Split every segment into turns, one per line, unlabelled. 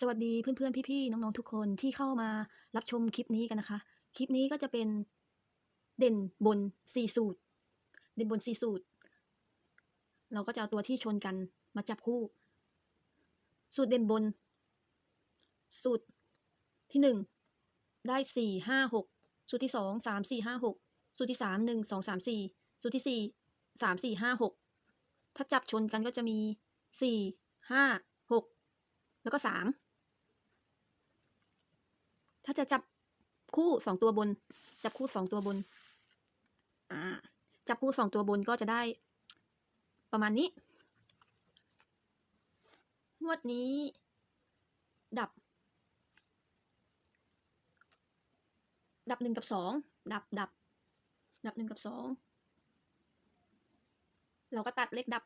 สวัสดีเพื่อนๆ พี่ๆ น้องๆ ทุกคนที่เข้ามารับชมคลิปนี้กันนะคะ คลิปนี้ก็จะเป็นเด่นบน4สูตร เด่นบน4สูตร เราก็จะเอาตัวที่ชนกันมาจับคู่ สูตรเด่นบน สูตรที่1ได้4 5 6สูตรที่2 3 4 5 6สูตรที่3 1 2 3 4สูตรที่4 3 4 5 6ถ้าจับชนกันก็จะมี4 5 6 แล้วก็สามถ้าจะจับคู่สองตัวบน จับคู่สองตัวบน อ่า จับคู่สองตัวบนก็จะได้ ประมาณนี้ งวดนี้ ดับ ดับหนึ่งกับสองดับดับ ดับหนึ่งกับสองเราก็ตัดเลขดับ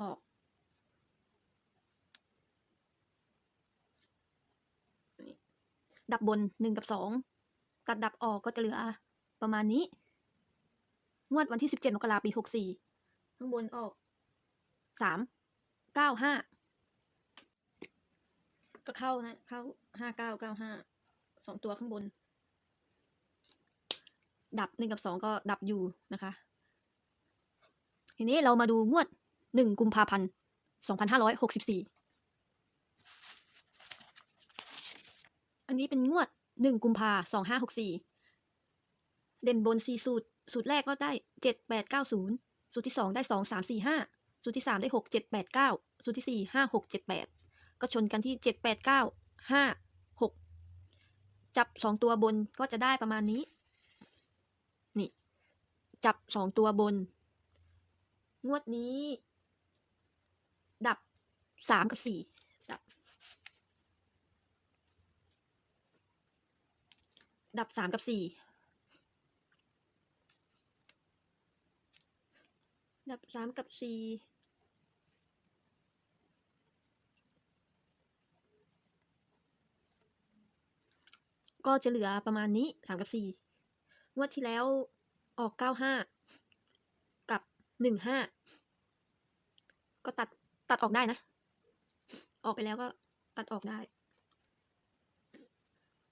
ออก ดับบนหนึ่งกับสองตัดดับออกก็จะเหลือประมาณนี้ งวดวันที่สิบเจ็ดมกราปีหกสี่ข้างบนออกสามเก้าห้าก็เข้านะ เข้าห้าเก้าเก้าห้าสองตัวข้างบน ดับหนึ่งกับสองก็ดับอยู่นะคะ ทีนี้เรามาดูงวดหนึ่งกุมภาพันธ์สองพันห้าร้อยหกสิบสี่ อันนี้เป็นงวดหนึ่งกุมภาสองห้าหกสี่เด่นบนสี่สูตร สูตรแรกก็ได้เจ็ดแปดเก้าศูนย์สูตรที่สองได้สองสามสี่ห้าสูตรที่สามได้หกเจ็ดแปดเก้าสูตรที่สี่ห้าหกเจ็ดแปดก็ชนกันที่เจ็ดแปดเก้าห้าหกจับสองตัวบนก็จะได้ประมาณนี้ นี่ จับสองตัวบน งวดนี้ ดับสามกับสี่ดับ ดับสามกับสี่ดับสามกับสี่ก็จะเหลือประมาณนี้สามกับสี่งวดที่แล้วออกเก้าห้ากับหนึ่งห้าก็ตัดตัดออกได้นะ ออกไปแล้วก็ตัดออกได้